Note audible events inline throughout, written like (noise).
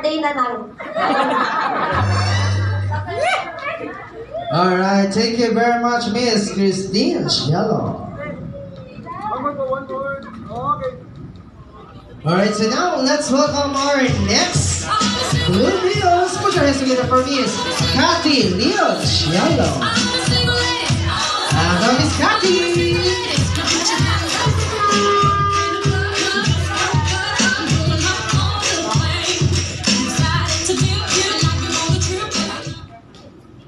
birthday na lang. Alright, thank you very much, Miss Christine Cielo. One more, one more. Okay. Alright, so now let's welcome our next Blue Leos. Put your hands together for Miss Cathy Leo Cielo. Hello, Miss Cathy.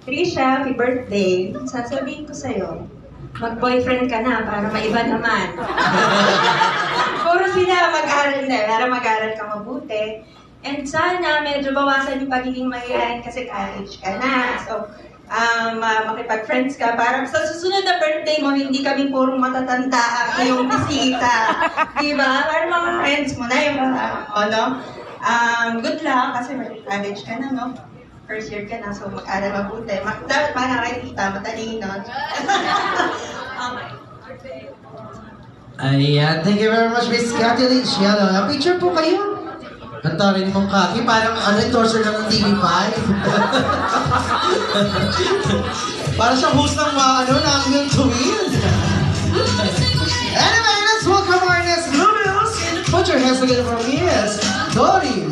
Trisha, happy birthday. Sasabihin ko sa'yo, mag-boyfriend ka na para maiba naman. (laughs) Puro sila mag-aral na, para mag-aral ka mabuti. And sana medyo bawasan yung pagiging mahihayin kasi college ka na. So, um, uh, makipag-friends ka para sa susunod na birthday mo, hindi kami puro matatanda ang iyong bisita. (laughs) Di ba? Para mga friends mo na yung mga, ano, um, good luck kasi mag-college ka na, no? First year ka na, so mag-aral mabuti. Mag dapat mga kita, matalino. (laughs) okay. Ayan, thank you very much, Miss Cathy Lynn Cielo. A picture po kayo. Ang tarin mong kaki, parang ano, endorser lang ng TV5. (laughs) Para siyang host ng mga ano, ng to Win. anyway, let's welcome our next Luminos. Put your hands together for Miss Dory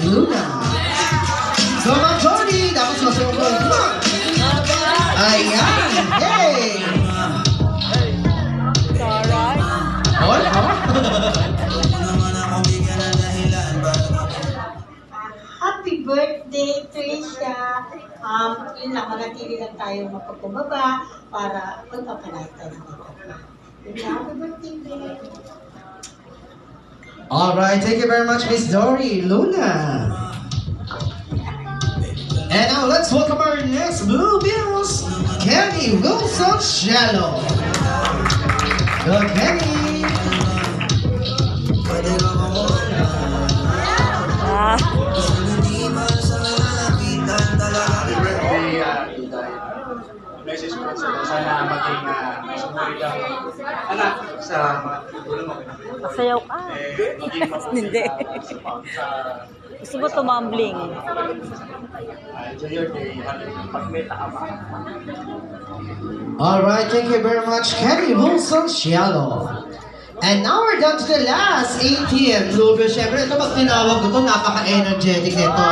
Um, yun lang, manatili lang tayo para tayo ng! All right, thank you very much, Miss Dory Luna. And now let's welcome our next Blue Bills, Kenny Wilson Shallow. Go, Kenny. Sa. Masayaw ka. Eh, Hindi. Gusto mo tumambling. uh, enjoy your day. Pag may taama. All right, thank you very much, Kenny Wilson Shallow. And now we're down to the last 18. Lubio, syempre, ito pag tinawag ko ito, napaka-energetic nito.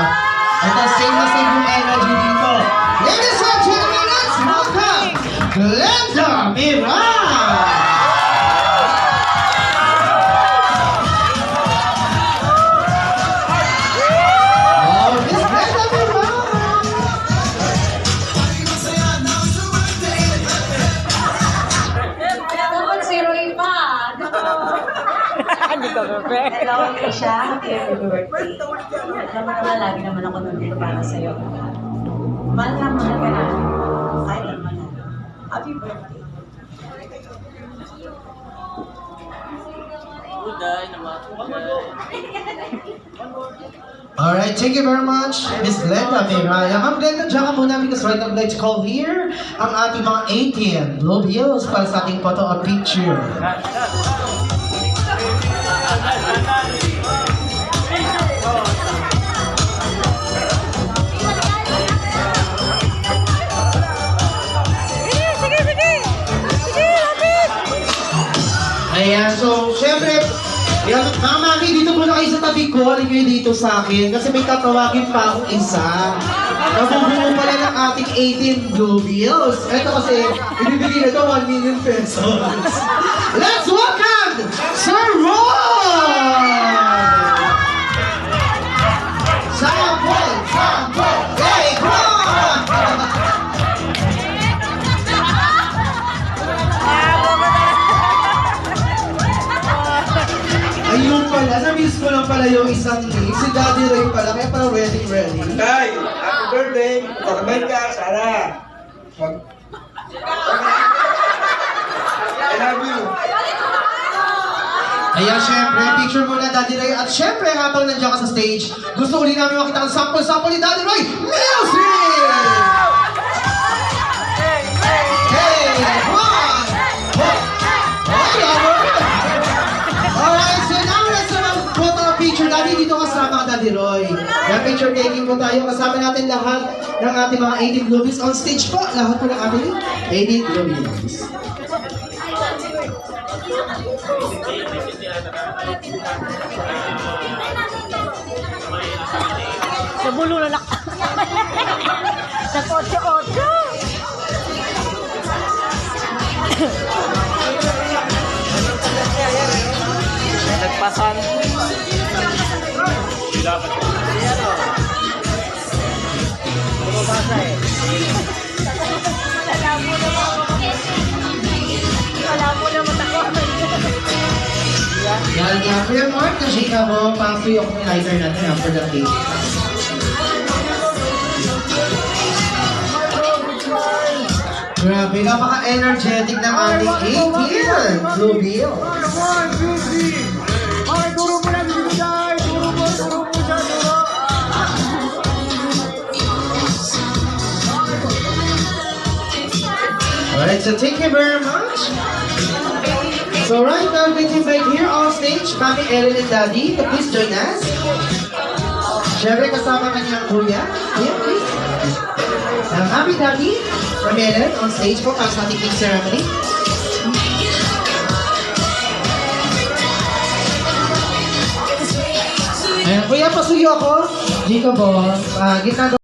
Ito, same na same yung energy dito. Ladies and gentlemen, let's welcome Glenda Miran! Hindi ka perfect. Hello, Trisha. Happy birthday. Alam mo naman, lagi naman ako nandito para sa'yo. Mahal na mahal ka na. Kahit naman na. Happy birthday. Alright, thank you very much, Miss Glenda Miraya. Ma'am Glenda, dyan ka muna because right now I'd like to call here ang ating mga 18 Globe Hills para sa ating photo or picture. Ayan, so, syempre, yan, mga mami, dito muna kayo sa tabi ko. Halika kayo dito sa akin kasi may tatawagin pa akong isa. Nabubuo pala ng ating 18 Globe Hills. Ito kasi, ibibigay na ito 1 million pesos. Let's welcome Sir Roy! Yung isang name. Si Daddy Ray pala, kaya pala wedding ready. Tay, happy birthday. Torment ka, sana. Mag... I love you. Ayan, syempre, picture muna Daddy Ray. At syempre, habang nandiyan ka sa stage, gusto uli namin makita ang sample-sample ni Daddy Ray. Music! Roy. Kaya picture taking po tayo. Kasama natin lahat ng ating mga 18 Bluebies on stage po. Lahat po ng ating 18 Bluebies. Sa bulo na nak... Sa kotse-kotse. Nagpasan. Bumabasa eh. Wala mo naman ako. Yan nga. Kuya Mark, na-shake ka mo. Pang-free ng lighter natin after the cake. Grabe, napaka-energetic ng ating 18 Blue Bills. So thank you very much. So right now, we invite here on stage, Mami Ellen and Daddy, to please join us. Siyempre kasama kanyang kuya. Kuya, please. Uh, Mami, Daddy, Mami Ellen, on stage po para sa cake ceremony. Ayan, kuya, pasuyo ako. Jacob, uh, gitna